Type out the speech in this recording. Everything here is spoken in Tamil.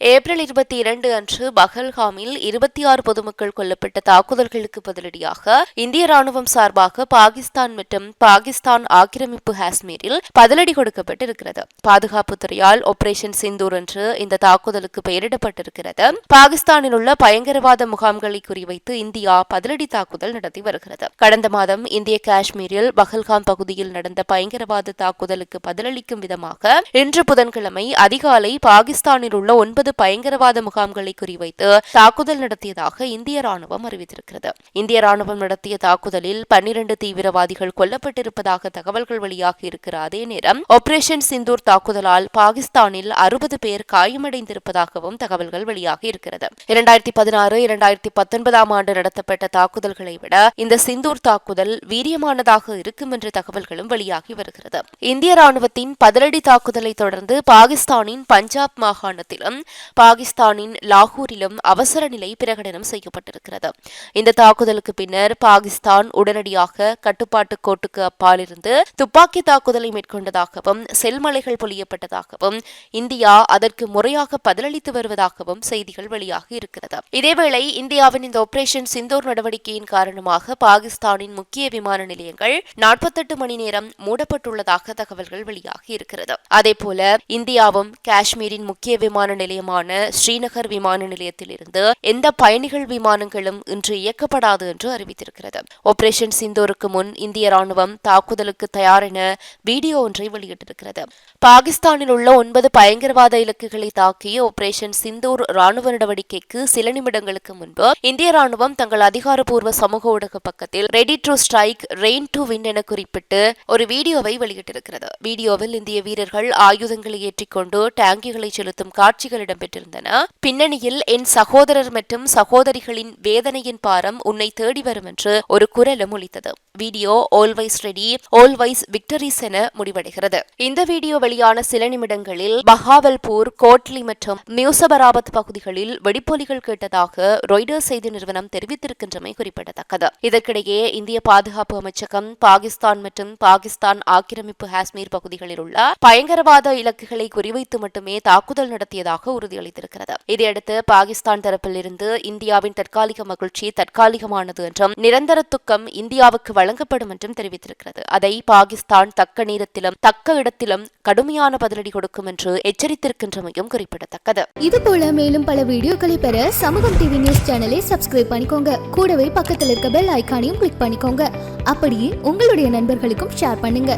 ஏப்ரல் இருபத்தி இரண்டு அன்று பஹல்காமில் இருபத்தி ஆறு பொதுமக்கள் கொல்லப்பட்ட தாக்குதல்களுக்கு பதிலடியாக இந்திய ராணுவம் சார்பாக பாகிஸ்தான் மற்றும் பாகிஸ்தான் ஆக்கிரமிப்பு காஷ்மீரில் பதிலடி கொடுக்கப்பட்டிருக்கிறது. பாதுகாப்புத்துறையால் ஆபரேஷன் சிந்தூர் என்று இந்த தாக்குதலுக்கு பெயரிடப்பட்டிருக்கிறது. பாகிஸ்தானில் உள்ள பயங்கரவாத முகாம்களை குறிவைத்து இந்தியா பதிலடி தாக்குதல் நடத்தி வருகிறது. கடந்த மாதம் இந்திய காஷ்மீரில் பஹல்காம் பகுதியில் நடந்த பயங்கரவாத தாக்குதலுக்கு பதிலளிக்கும் விதமாக இன்று புதன்கிழமை அதிகாலை பாகிஸ்தானில் உள்ள ஒன்பது பயங்கரவாத முகாம்களை குறிவைத்து தாக்குதல் நடத்தியதாக இந்திய ராணுவம் அறிவித்திருக்கிறது. இந்திய ராணுவம் நடத்திய தாக்குதலில் பன்னிரண்டு தீவிரவாதிகள் கொல்லப்பட்டிருப்பதாக தகவல்கள் வெளியாகி இருக்கிற அதே நேரம் ஆபரேஷன் சிந்தூர் தாக்குதலால் பாகிஸ்தானில் அறுபது பேர் காயமடைந்திருப்பதாகவும் தகவல்கள் வெளியாகி இருக்கிறது. இரண்டாயிரத்தி பதினாறு இரண்டாயிரத்தி பத்தொன்பதாம் ஆண்டு நடத்தப்பட்ட தாக்குதல்களை விட இந்த சிந்தூர் தாக்குதல் வீரியமானதாக இருக்கும் என்ற தகவல்களும் வெளியாகி வருகிறது. இந்திய ராணுவத்தின் பதிலடி தாக்குதலை தொடர்ந்து பாகிஸ்தானின் பஞ்சாப் மாகாணத்திலும் பாகிஸ்தானின் லாகூரிலும் அவசர நிலை பிரகடனம் செய்யப்பட்டிருக்கிறது. இந்த தாக்குதலுக்கு பின்னர் பாகிஸ்தான் உடனடியாக கட்டுப்பாட்டு கோட்டுக்கு அப்பாலிருந்து துப்பாக்கி தாக்குதலை மேற்கொண்டதாகவும் செல்மலைகள் பொழியப்பட்டதாகவும் இந்தியா அதற்கு முறையாக பதிலளித்து வருவதாகவும் செய்திகள் வெளியாகி இருக்கிறது. இதேவேளை இந்தியாவின் இந்த ஆபரேஷன் சிந்தூர் நடவடிக்கையின் காரணமாக பாகிஸ்தானின் முக்கிய விமான நிலையங்கள் நாற்பத்தெட்டு மணி நேரம் மூடப்பட்டுள்ளதாக தகவல்கள் வெளியாகி இருக்கிறது. அதேபோல இந்தியாவும் காஷ்மீரின் முக்கிய விமான நிலையமான நகரமான ஸ்ரீநகர் விமான நிலையத்திலிருந்து எந்த பயணிகள் விமானங்களும் இன்று இயக்கப்படாது என்று அறிவித்திருக்கிறது. ஆபரேஷன் சிந்தோருக்கு முன் இந்திய ராணுவம் தாக்குதலுக்கு தயாரென வீடியோ ஒன்றை வெளியிட்டிருக்கிறது. பாகிஸ்தானில் உள்ள ஒன்பது பயங்கரவாத இலக்குகளை தாக்கிய ஆபரேஷன் சிந்தூர் ராணுவ நடவடிக்கைக்கு சில நிமிடங்களுக்கு முன்பு இந்திய ராணுவம் தங்கள் அதிகாரப்பூர்வ சமூக ஊடக பக்கத்தில் ready to strike rain to win என குறிப்பிட்டு ஒரு வீடியோவை வெளியிட்டிருக்கிறது. வீடியோவில் இந்திய வீரர்கள் ஆயுதங்களை ஏற்றிக்கொண்டு டேங்கிகளை செலுத்தும் காட்சிகள் இடம்பெற்றிருந்தன பின்னணியில் என் சகோதரர் மற்றும் சகோதரிகளின் வேதனையின் பாரம் உன்னை தேடி வரும் என்று ஒரு குரலும் ஒலித்தது. Video always ready always victories என முடிவடைகிறது. இந்த வீடியோ வெளியான சில நிமிடங்களில் பஹாவல்பூர் கோட்லி மற்றும் மியூசபராபத் பகுதிகளில் வெடிப்பொலிகள் கேட்டதாக ரொய்டர் செய்தி நிறுவனம் தெரிவித்திருக்கின்றமை குறிப்பிடத்தக்கது. இதற்கிடையே இந்திய பாதுகாப்பு அமைச்சகம் பாகிஸ்தான் மற்றும் பாகிஸ்தான் ஆக்கிரமிப்பு காஷ்மீர் பகுதிகளில் உள்ள பயங்கரவாத இலக்குகளை குறிவைத்து மட்டுமே தாக்குதல் நடத்தியதாக உறுதியளித்திருக்கிறது. இதையடுத்து பாகிஸ்தான் தரப்பில் இருந்து இந்தியாவின் தற்காலிக மகிழ்ச்சி தற்காலிகமானது என்றும் நிரந்தர துக்கம் இந்தியாவுக்கு வழங்கப்படும் என்றும் தெரிவித்திருக்கிறது. அதை பாகிஸ்தான் தக்க நேரத்திலும் தக்க இடத்திலும் கடுமையான பதிலடி கொடுக்கும் என்று எச்சரித்திருக்கின்றமையும் குறிப்பிடத்தக்கது. இது போல மேலும் பல வீடியோக்களை பெற சமூகம் டிவி நியூஸ் சேனலை சப்ஸ்கிரைப் பண்ணிக்கோங்க. கூடவே பக்கத்தில் இருக்க பெல் ஐக்கானையும் கிளிக் பண்ணிக்கோங்க. அப்படியே உங்களுடைய நண்பர்களுக்கும் ஷேர் பண்ணுங்க.